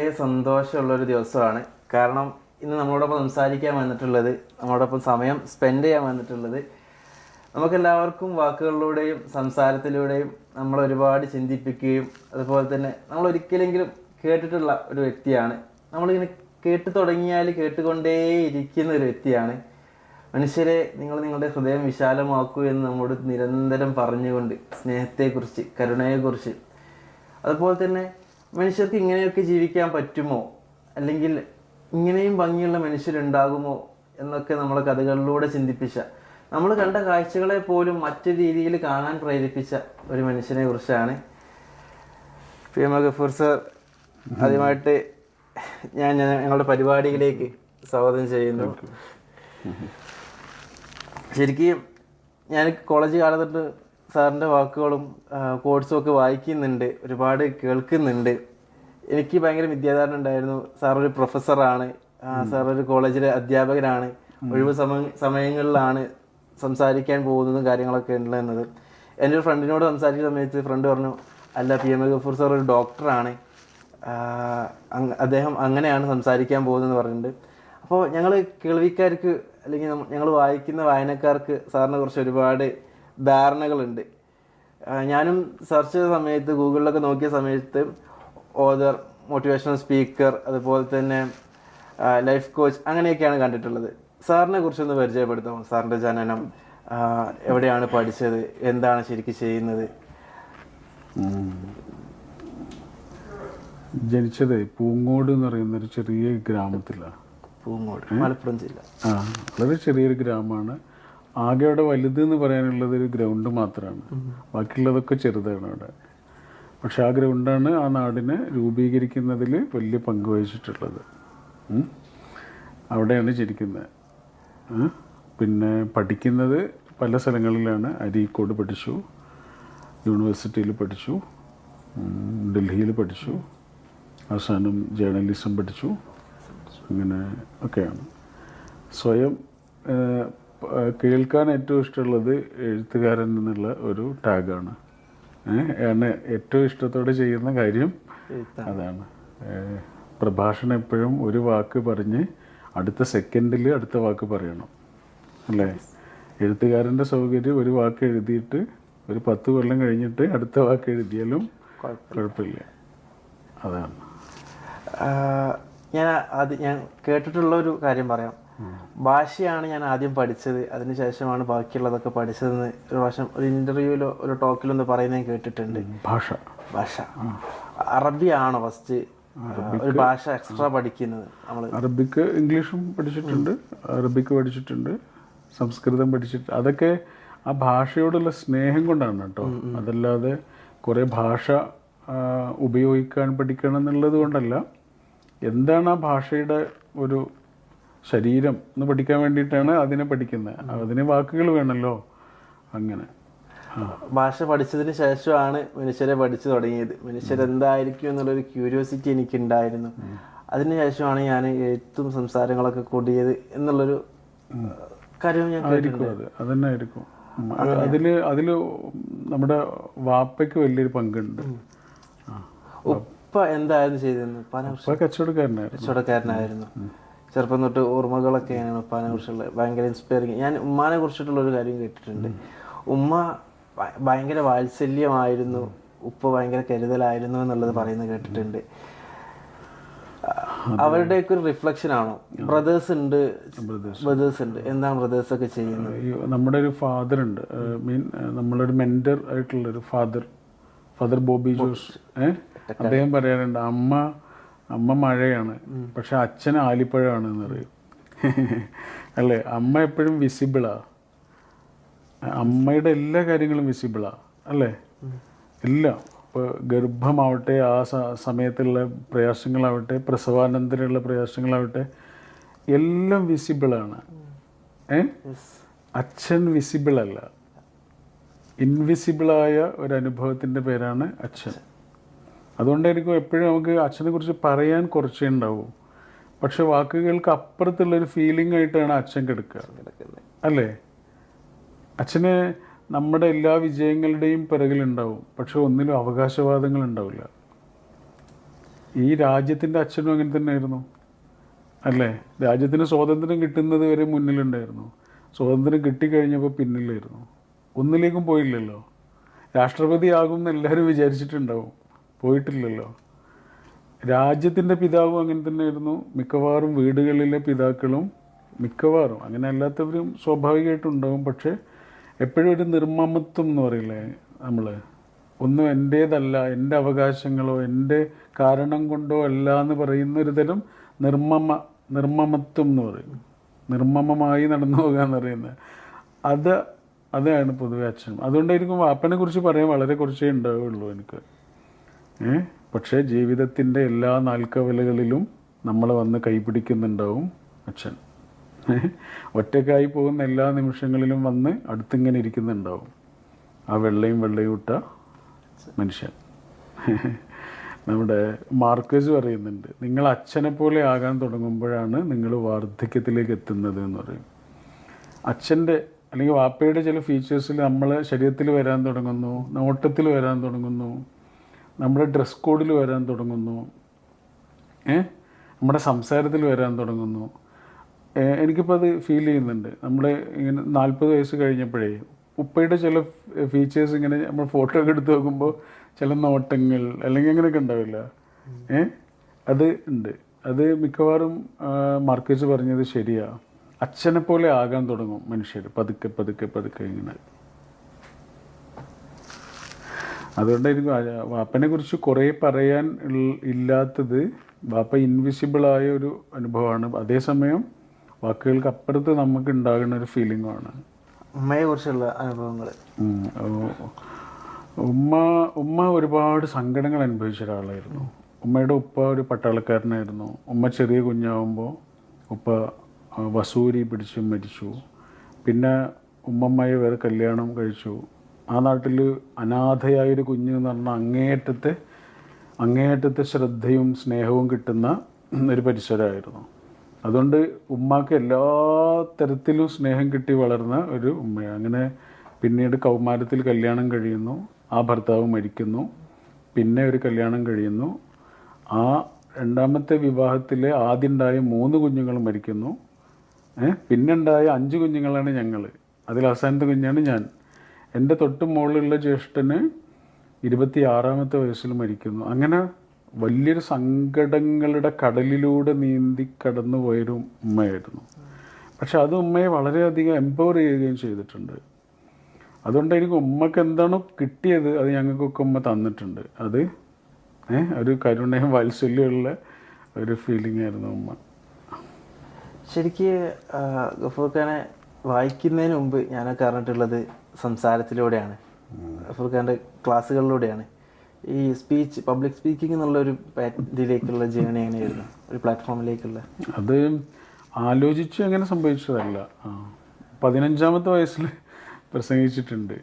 സന്തോഷമുള്ളൊരു ദിവസമാണ്. കാരണം ഇന്ന് നമ്മളോടൊപ്പം സംസാരിക്കാൻ വന്നിട്ടുള്ളത് നമ്മളോടൊപ്പം സമയം സ്പെൻഡ് ചെയ്യാൻ വന്നിട്ടുള്ളത് നമുക്കെല്ലാവർക്കും വാക്കുകളിലൂടെയും സംസാരത്തിലൂടെയും നമ്മൾ ഒരുപാട് ചിന്തിപ്പിക്കുകയും അതുപോലെ തന്നെ നമ്മൾ ഒരിക്കലെങ്കിലും കേട്ടിട്ടുള്ള ഒരു വ്യക്തിയാണ്. നമ്മളിങ്ങനെ കേട്ടു തുടങ്ങിയാൽ കേട്ടുകൊണ്ടേയിരിക്കുന്ന ഒരു വ്യക്തിയാണ്. മനുഷ്യരെ നിങ്ങൾ നിങ്ങളുടെ ഹൃദയം വിശാലമാക്കൂ എന്ന് നമ്മോട് നിരന്തരം പറഞ്ഞുകൊണ്ട് സ്നേഹത്തെക്കുറിച്ച് കരുണയെക്കുറിച്ച് അതുപോലെ തന്നെ മനുഷ്യർക്ക് ഇങ്ങനെയൊക്കെ ജീവിക്കാൻ പറ്റുമോ? അല്ലെങ്കിൽ ഇങ്ങനെയും ഭംഗിയുള്ള മനുഷ്യരുണ്ടാകുമോ? എന്നൊക്കെ നമ്മൾ കഥകളിലൂടെ ചിന്തിപ്പിച്ച നമ്മൾ കണ്ട കാഴ്ചകളെ പോലും മറ്റു രീതിയിൽ കാണാൻ പ്രേരിപ്പിച്ച ഒരു മനുഷ്യനെ കുറിച്ചാണ് പി എം ഗഫൂർ സർ ആദ്യമായിട്ട് ഞാൻ ഞങ്ങളുടെ പരിപാടിയിലേക്ക് സ്വാഗതം ചെയ്യുന്നു. ശരിക്കും ഞാൻ കോളേജ് കാലത്തൊട്ട് സാറിന്റെ വാക്കുകളും കോഴ്സും ഒക്കെ വായിക്കുന്നുണ്ട് ഒരുപാട് കേൾക്കുന്നുണ്ട്. എനിക്ക് ഭയങ്കര വിദ്യാധാരണ ഉണ്ടായിരുന്നു. സാർ ഒരു പ്രൊഫസറാണ് സാർ ഒരു കോളേജിലെ അധ്യാപകനാണ്. ഒഴിവ് സമയ സമയങ്ങളിലാണ് സംസാരിക്കാൻ പോകുന്നതും കാര്യങ്ങളൊക്കെ ഉണ്ടെന്നത് എന്റെ ഒരു ഫ്രണ്ടിനോട് സംസാരിക്കുന്ന സമയത്ത് ഫ്രണ്ട് പറഞ്ഞു അല്ല P. M. A. Gafoor sir ഒരു ഡോക്ടറാണ് അദ്ദേഹം അങ്ങനെയാണ് സംസാരിക്കാൻ പോകുന്നതെന്ന് പറഞ്ഞിട്ടുണ്ട്. അപ്പോൾ ഞങ്ങൾ കേൾവിക്കാർക്ക് അല്ലെങ്കിൽ ഞങ്ങൾ വായിക്കുന്ന വായനക്കാർക്ക് സാറിനെ കുറിച്ച് ഒരുപാട് ധാരണകളുണ്ട്. ഞാനും സെർച്ച് ചെയ്ത സമയത്ത് ഗൂഗിളിലൊക്കെ നോക്കിയ സമയത്ത് ഓദർ മോട്ടിവേഷണൽ സ്പീക്കർ അതുപോലെ തന്നെ ലൈഫ് കോച്ച് അങ്ങനെയൊക്കെയാണ് കണ്ടിട്ടുള്ളത്. സാറിനെ കുറിച്ചൊന്ന് പരിചയപ്പെടുത്താമോ? സാറിന്റെ ജനനം എവിടെയാണ് പഠിച്ചത്? എന്താണ് ശരിക്കും ചെയ്യുന്നത്? ജനിച്ചത് പൂങ്ങോട് എന്ന് പറയുന്ന ഒരു ചെറിയ ഗ്രാമത്തിലാണ്. പൂങ്ങോട് മലപ്പുറം ജില്ല. ആ വളരെ ചെറിയൊരു ഗ്രാമമാണ്. ആകെ അവിടെ വലുത് എന്ന് പറയാനുള്ളത് ഒരു ഗ്രൗണ്ട് മാത്രമാണ്. ബാക്കിയുള്ളതൊക്കെ ചെറുതാണ് അവിടെ. പക്ഷെ ആ ഗ്രൗണ്ടാണ് ആ നാടിനെ രൂപീകരിക്കുന്നതിൽ വലിയ പങ്ക് വഹിച്ചിട്ടുള്ളത്. അവിടെയാണ് ജനിക്കുന്നത്. പിന്നെ പഠിക്കുന്നത് പല സ്ഥലങ്ങളിലാണ്. അരീക്കോട് പഠിച്ചു. യൂണിവേഴ്സിറ്റിയിൽ പഠിച്ചു. ഡൽഹിയിൽ പഠിച്ചു. അവസാനം ജേർണലിസം പഠിച്ചു. അങ്ങനെ ഒക്കെയാണ്. സ്വയം കേൾക്കാൻ ഏറ്റവും ഇഷ്ടമുള്ളത് എഴുത്തുകാരൻ എന്നുള്ള ഒരു ടാഗാണ്. ഏഹ്, ആണ് ഏറ്റവും ഇഷ്ടത്തോടെ ചെയ്യുന്ന കാര്യം അതാണ്. പ്രഭാഷണം എപ്പോഴും ഒരു വാക്ക് പറഞ്ഞ് അടുത്ത സെക്കൻഡിൽ അടുത്ത വാക്ക് പറയണം. അല്ലേ? എഴുത്തുകാരന്റെ സൗകര്യം ഒരു വാക്ക് എഴുതിയിട്ട് ഒരു പത്ത് കൊല്ലം കഴിഞ്ഞിട്ട് അടുത്ത വാക്ക് എഴുതിയാലും കുഴപ്പമില്ല. അതാണ്. ഞാൻ അത് ഞാൻ കേട്ടിട്ടുള്ള ഒരു കാര്യം പറയാം. ഭാഷയാണ് ഞാൻ ആദ്യം പഠിച്ചത്. അതിനുശേഷമാണ് ബാക്കിയുള്ളതൊക്കെ പഠിച്ചതെന്ന് ഒരു പ്രാവശ്യം ഒരു ഇന്റർവ്യൂവിലോ ഒരു ടോക്കിലോ ഒന്ന് പറയുന്നത് കേട്ടിട്ടുണ്ട്. ഭാഷ. ഭാഷ. അറബിയാണോ ഫസ്റ്റ് ഒരു ഭാഷ എക്സ്ട്രാ പഠിക്കുന്നത് നമ്മൾ അറബിക്ക് ഇംഗ്ലീഷും പഠിച്ചിട്ടുണ്ട്. അറബിക്ക് പഠിച്ചിട്ടുണ്ട്. സംസ്കൃതം പഠിച്ചിട്ട് അതൊക്കെ ആ ഭാഷയോടുള്ള സ്നേഹം കൊണ്ടാണ് കേട്ടോ. അതല്ലാതെ കുറേ ഭാഷ ഉപയോഗിക്കാൻ പഠിക്കണം എന്നുള്ളത് കൊണ്ടല്ല. എന്താണ് ആ ഭാഷയുടെ ഒരു ശരീരം എന്ന് പഠിക്കാൻ വേണ്ടിയിട്ടാണ് അതിനെ പഠിക്കുന്നത് അതിന് വാക്കുകൾ വേണമല്ലോ അങ്ങനെ. ഭാഷ പഠിച്ചതിന് ശേഷമാണ് മനുഷ്യരെ പഠിച്ചു തുടങ്ങിയത്. മനുഷ്യരെന്തായിരിക്കും എന്നുള്ളൊരു ക്യൂരിയോസിറ്റി എനിക്കുണ്ടായിരുന്നു. അതിനുശേഷമാണ് ഞാൻ എഴുത്തും സംസാരങ്ങളൊക്കെ കൂടിയത് എന്നുള്ളൊരു കാര്യം ഞാൻ കേട്ടിട്ടുണ്ട്. ആയിരിക്കും അത്. അതന്നെ ആയിരിക്കും. ഉം. അതിൽ അതിൽ നമ്മുടെ വാപ്പയ്ക്ക് വലിയൊരു പങ്കുണ്ട്. ഉപ്പ എന്തായിരുന്നു ചെയ്തിരുന്നു കച്ചവടക്കാരനായിരുന്നു. കച്ചവടക്കാരനായിരുന്നു. ചെറുപ്പം തൊട്ട് ഓർമ്മകളൊക്കെയാണ് ഉപ്പാനെ കുറിച്ചുള്ള ഭയങ്കര ഇൻസ്പയറിങ് ഞാൻ ഉമ്മാനെ കുറിച്ചിട്ടുള്ള ഒരു കാര്യം കേട്ടിട്ടുണ്ട്. ഉമ്മ ഭയങ്കര വാത്സല്യമായിരുന്നു. ഉപ്പ ഭയങ്കര കരുതലായിരുന്നു എന്നുള്ളത് പറയുന്നത് കേട്ടിട്ടുണ്ട്. അവരുടെയൊക്കെ ഒരു റിഫ്ലക്ഷൻ ആണോ? ബ്രദേഴ്സ് ഉണ്ട് ബ്രദേഴ്സ് ഉണ്ട്. എന്താണ് ബ്രദേഴ്സ് ഒക്കെ ചെയ്യുന്നത്? നമ്മുടെ ഒരു ഫാദർ ഉണ്ട്. മീൻ നമ്മളൊരു മെന്റർ ആയിട്ടുള്ള ഒരു ഫാദർ ഫാദർ ബോബി ജോസ് അദ്ദേഹം പറയാറുണ്ട് അമ്മ അമ്മ മഴയാണ്. പക്ഷെ അച്ഛൻ ആലിപ്പഴമാണ് എന്ന് പറയും. അല്ലേ? അമ്മ എപ്പോഴും വിസിബിളാ അമ്മയുടെ എല്ലാ കാര്യങ്ങളും വിസിബിളാ അല്ലേ? എല്ലാം. ഇപ്പോൾ ഗർഭമാവട്ടെ ആ സമയത്തുള്ള പ്രയാസങ്ങളാവട്ടെ പ്രസവാനന്തരമുള്ള പ്രയാസങ്ങളാവട്ടെ എല്ലാം വിസിബിളാണ് ഏ? അച്ഛൻ വിസിബിൾ അല്ല. ഇൻവിസിബിളായ ഒരു അനുഭവത്തിന്റെ പേരാണ് അച്ഛൻ. അതുകൊണ്ടായിരിക്കും എപ്പോഴും നമുക്ക് അച്ഛനെ കുറിച്ച് പറയാൻ കുറച്ചേ ഉണ്ടാവും. പക്ഷെ വാക്കുകൾക്ക് അപ്പുറത്തുള്ളൊരു ഫീലിംഗ് ആയിട്ടാണ് അച്ഛൻ കിടക്കുക. അല്ലേ? അച്ഛന് നമ്മുടെ എല്ലാ വിജയങ്ങളുടെയും പിറകിലുണ്ടാവും. പക്ഷെ ഒന്നിലും അവകാശവാദങ്ങൾ ഉണ്ടാവില്ല. ഈ രാജ്യത്തിന്റെ അച്ഛനും അങ്ങനെ തന്നെയായിരുന്നു. അല്ലേ? രാജ്യത്തിന് സ്വാതന്ത്ര്യം കിട്ടുന്നത് വരെ മുന്നിലുണ്ടായിരുന്നു. സ്വാതന്ത്ര്യം കിട്ടിക്കഴിഞ്ഞപ്പോൾ പിന്നിലായിരുന്നു. ഒന്നിലേക്കും പോയില്ലല്ലോ. രാഷ്ട്രപതി ആകും എന്ന് എല്ലാവരും വിചാരിച്ചിട്ടുണ്ടാവും. പോയിട്ടില്ലല്ലോ. രാജ്യത്തിന്റെ പിതാവും അങ്ങനെ തന്നെയായിരുന്നു. മിക്കവാറും വീടുകളിലെ പിതാക്കളും മിക്കവാറും അങ്ങനെ അല്ലാത്തവരും സ്വാഭാവികമായിട്ടും ഉണ്ടാവും. പക്ഷേ എപ്പോഴും ഒരു നിർമ്മമത്വം എന്ന് പറയില്ലേ നമ്മൾ ഒന്നും എന്റേതല്ല എന്റെ അവകാശങ്ങളോ എന്റെ കാരണം കൊണ്ടോ അല്ല എന്ന് പറയുന്ന ഒരു തരം നിർമ്മമ നിർമ്മമത്വം എന്ന് പറയും. നിർമ്മമമായി നടന്നു പോകുക എന്ന് പറയുന്നത്. അത് അതാണ് പൊതുവെ അച്ഛനും അതുകൊണ്ടായിരിക്കും വാപ്പനെ കുറിച്ച് പറയാൻ വളരെ കുറച്ചേ ഉണ്ടാവുള്ളൂ എനിക്ക്. പക്ഷേ ജീവിതത്തിന്റെ എല്ലാ നാൽക്കവലകളിലും നമ്മൾ വന്ന് കൈപിടിക്കുന്നുണ്ടാവും അച്ഛൻ. ഒറ്റക്കായി പോകുന്ന എല്ലാ നിമിഷങ്ങളിലും വന്ന് അടുത്തിങ്ങനെ ഇരിക്കുന്നുണ്ടാവും. ആ വെള്ളയും വെള്ളയും ഇട്ട മനുഷ്യൻ. നമ്മുടെ മാർക്കേഴ്സ് പറയുന്നുണ്ട് നിങ്ങൾ അച്ഛനെ പോലെ ആകാൻ തുടങ്ങുമ്പോഴാണ് നിങ്ങൾ വാർദ്ധക്യത്തിലേക്ക് എത്തുന്നത് എന്ന് പറയും. അച്ഛന്റെ അല്ലെങ്കിൽ വാപ്പയുടെ ചില ഫീച്ചേഴ്സിൽ നമ്മൾ ശരീരത്തിൽ വരാൻ തുടങ്ങുന്നു നോട്ടത്തിൽ വരാൻ തുടങ്ങുന്നു നമ്മുടെ ഡ്രസ് കോഡിൽ വരാൻ തുടങ്ങുന്നു. നമ്മുടെ സംസാരത്തിൽ വരാൻ തുടങ്ങുന്നു. എനിക്കിപ്പോൾ അത് ഫീൽ ചെയ്യുന്നുണ്ട്. നമ്മൾ ഇങ്ങനെ നാൽപ്പത് വയസ്സ് കഴിഞ്ഞപ്പോഴേ ഉപ്പയുടെ ചില ഫീച്ചേഴ്സ് ഇങ്ങനെ നമ്മൾ ഫോട്ടോ ഒക്കെ എടുത്ത് നോക്കുമ്പോൾ ചില നോട്ടങ്ങൾ അല്ലെങ്കിൽ അങ്ങനെയൊക്കെ ഉണ്ടാവില്ല. ഏ? അത് ഉണ്ട്. അത് മിക്കവാറും മാർക്കേജ് പറഞ്ഞത് ശരിയാണ് അച്ഛനെ പോലെ ആകാൻ തുടങ്ങും മനുഷ്യർ പതുക്കെ പതുക്കെ പതുക്കെ ഇങ്ങനെ. അതുകൊണ്ടായിരിക്കും എനിക്ക് വാപ്പനെ കുറിച്ച് കുറേ പറയാൻ ഇല്ലാത്തത് വാപ്പ ഇൻവിസിബിളായ ഒരു അനുഭവമാണ്. അതേസമയം വാക്കുകൾക്ക് അപ്പുറത്ത് നമുക്ക് ഉണ്ടാകുന്ന ഒരു ഫീലിംഗാണ് ഉമ്മയെ കുറിച്ചുള്ള അനുഭവങ്ങൾ ഉമ്മ ഉമ്മ ഒരുപാട് സങ്കടങ്ങൾ അനുഭവിച്ച ഒരാളായിരുന്നു. ഉമ്മയുടെ ഉപ്പ ഒരു പട്ടാളക്കാരനായിരുന്നു. ഉമ്മ ചെറിയ കുഞ്ഞാവുമ്പോൾ ഉപ്പ വസൂരി പിടിച്ച് മരിച്ചു. പിന്നെ ഉമ്മമ്മയെ വേറെ കല്യാണം കഴിച്ചു. ആ നാട്ടിൽ അനാഥയായൊരു കുഞ്ഞ് എന്ന് പറഞ്ഞാൽ അങ്ങേയറ്റത്തെ അങ്ങേയറ്റത്തെ ശ്രദ്ധയും സ്നേഹവും കിട്ടുന്ന ഒരു പരിസരമായിരുന്നു. അതുകൊണ്ട് ഉമ്മാക്ക് എല്ലാ തരത്തിലും സ്നേഹം കിട്ടി വളർന്ന ഒരു ഉമ്മയാണ്. അങ്ങനെ പിന്നീട് കൗമാരത്തിൽ കല്യാണം കഴിയുന്നു ആ ഭർത്താവ് മരിക്കുന്നു പിന്നെ ഒരു കല്യാണം കഴിയുന്നു. ആ രണ്ടാമത്തെ വിവാഹത്തിലെ ആദ്യം ഉണ്ടായ മൂന്ന് കുഞ്ഞുങ്ങൾ മരിക്കുന്നു. ഏഹ് പിന്നെ ഉണ്ടായ അഞ്ച് കുഞ്ഞുങ്ങളാണ് ഞങ്ങൾ അതിൽ അവസാനത്തെ കുഞ്ഞാണ് ഞാൻ. എന്റെ തൊട്ട് മുകളിലുള്ള ജ്യേഷ്ഠന് ഇരുപത്തി ആറാമത്തെ വയസ്സിൽ മരിക്കുന്നു. അങ്ങനെ വലിയൊരു സങ്കടങ്ങളുടെ കടലിലൂടെ നീന്തി കടന്നു പോയൊരു ഉമ്മയായിരുന്നു. പക്ഷെ അത് ഉമ്മയെ വളരെയധികം എംപവർ ചെയ്യുകയും ചെയ്തിട്ടുണ്ട്. അതുകൊണ്ട് എനിക്ക് ഉമ്മക്ക് എന്താണോ കിട്ടിയത് അത് ഞങ്ങൾക്കൊക്കെ ഉമ്മ തന്നിട്ടുണ്ട്. അത് ഒരു കരുണയും വാത്സല്യമുള്ള ഒരു ഫീലിംഗ് ആയിരുന്നു ഉമ്മ. ശരിക്ക് ഗഫൂർഖാനെ ഗഫൂർ ഖാനെ വായിക്കുന്നതിന് മുമ്പ് ഞാനൊക്കെ അറിഞ്ഞിട്ടുള്ളത് സംസാരത്തിലൂടെയാണ്. ഫുർഖാന്റെ ക്ലാസ്സുകളിലൂടെയാണ്. ഈ സ്പീച്ച് പബ്ലിക് സ്പീക്കിംഗ് എന്നുള്ള ഒരു ഇതിലേക്കുള്ള ജേണി എങ്ങനെയായിരുന്നു? ഒരു പ്ലാറ്റ്ഫോമിലേക്കുള്ള അത് ആലോചിച്ച് അങ്ങനെ സംഭവിച്ചതല്ല. പതിനഞ്ചാമത്തെ വയസ്സിൽ പ്രസംഗിച്ചിട്ടുണ്ട്.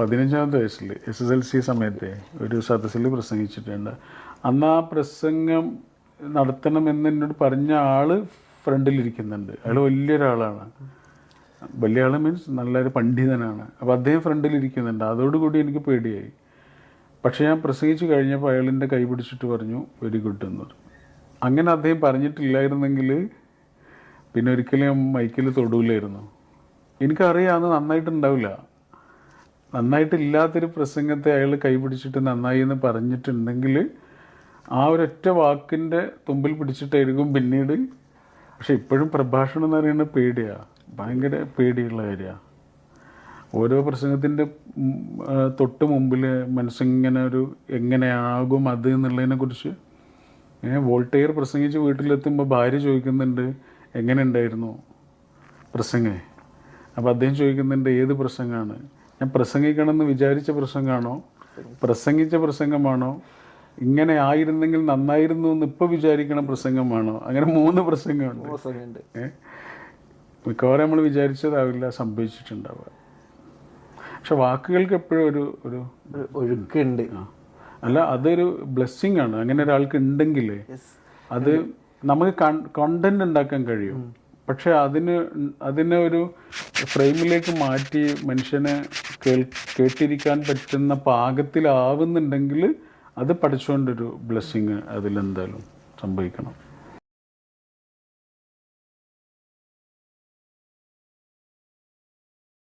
പതിനഞ്ചാമത്തെ വയസ്സിൽ എസ് എസ് എൽ സി സമയത്തെ ഒരു സദസ്സിൽ പ്രസംഗിച്ചിട്ടുണ്ട്. അന്ന് ആ പ്രസംഗം നടത്തണമെന്ന് എന്നോട് പറഞ്ഞ ആൾ ഫ്രണ്ടിലിരിക്കുന്നുണ്ട്. അയാൾ വലിയൊരാളാണ്. വലിയ മീൻസ് നല്ലൊരു പണ്ഡിതനാണ്. അപ്പോൾ അദ്ദേഹം ഫ്രണ്ടിലിരിക്കുന്നുണ്ട് അതോടുകൂടി എനിക്ക് പേടിയായി. പക്ഷേ ഞാൻ പ്രസംഗിച്ച് കഴിഞ്ഞപ്പോൾ അയാളിന്റെ കൈ പിടിച്ചിട്ട് പറഞ്ഞു വെരി ഗുഡ് എന്ന്. പറഞ്ഞു അങ്ങനെ അദ്ദേഹം പറഞ്ഞിട്ടില്ലായിരുന്നെങ്കിൽ പിന്നെ ഒരിക്കലും മൈക്കിൽ തൊടൂലായിരുന്നു. എനിക്കറിയാം അത് നന്നായിട്ടുണ്ടാവില്ല. നന്നായിട്ടില്ലാത്തൊരു പ്രസംഗത്തെ അയാൾ കൈ പിടിച്ചിട്ട് നന്നായി എന്ന് പറഞ്ഞിട്ടുണ്ടെങ്കിൽ ആ ഒരൊറ്റ വാക്കിന്റെ തുമ്പിൽ പിടിച്ചിട്ടായിരിക്കും പിന്നീട്. പക്ഷെ ഇപ്പോഴും പ്രഭാഷണം എന്ന് പറയുന്നത് പേടിയാണ് ഭയങ്കര പേടിയുള്ള കാര്യമാണ് ഓരോ പ്രസംഗത്തിന്റെ തൊട്ട് മുമ്പിൽ മനസ്സിങ്ങനെ ഒരു എങ്ങനെയാകും അത് എന്നുള്ളതിനെ കുറിച്ച് ഏ വോൾട്ടെയർ പ്രസംഗിച്ച് വീട്ടിലെത്തുമ്പോൾ ഭാര്യ ചോദിക്കുന്നുണ്ട് എങ്ങനെ ഉണ്ടായിരുന്നു പ്രസംഗേ? അപ്പോൾ അദ്ദേഹം ചോദിക്കുന്നുണ്ട് ഏത് പ്രസംഗമാണ്? ഞാൻ പ്രസംഗിക്കണമെന്ന് വിചാരിച്ച പ്രസംഗമാണോ? പ്രസംഗിച്ച പ്രസംഗമാണോ? ഇങ്ങനെ ആയിരുന്നെങ്കിൽ നന്നായിരുന്നു എന്ന് ഇപ്പോൾ വിചാരിക്കണ പ്രസംഗമാണോ? അങ്ങനെ മൂന്ന് പ്രസംഗമുണ്ട്. പ്രസംഗമുണ്ട്. ഏ? മിക്കവാറും നമ്മൾ വിചാരിച്ചതാവില്ല സംഭവിച്ചിട്ടുണ്ടാവുക. പക്ഷെ വാക്കുകൾക്ക് എപ്പോഴും ഒരു ഒരു ഒഴുക്കുണ്ട്. അല്ല അതൊരു ബ്ലെസ്സിങ് ആണ്. അങ്ങനെ ഒരാൾക്ക് ഉണ്ടെങ്കിൽ അത് നമുക്ക് കണ്ടന്റ് ഉണ്ടാക്കാൻ കഴിയും. പക്ഷെ അതിന് അതിനെ ഒരു ഫ്രെയിമിലേക്ക് മാറ്റി മനുഷ്യനെ കേൾ കേട്ടിരിക്കാൻ പറ്റുന്ന പാകത്തിലാവുന്നുണ്ടെങ്കിൽ അത് പഠിച്ചുകൊണ്ടൊരു ബ്ലെസ്സിങ് അതിലെന്തായാലും സംഭവിക്കണം.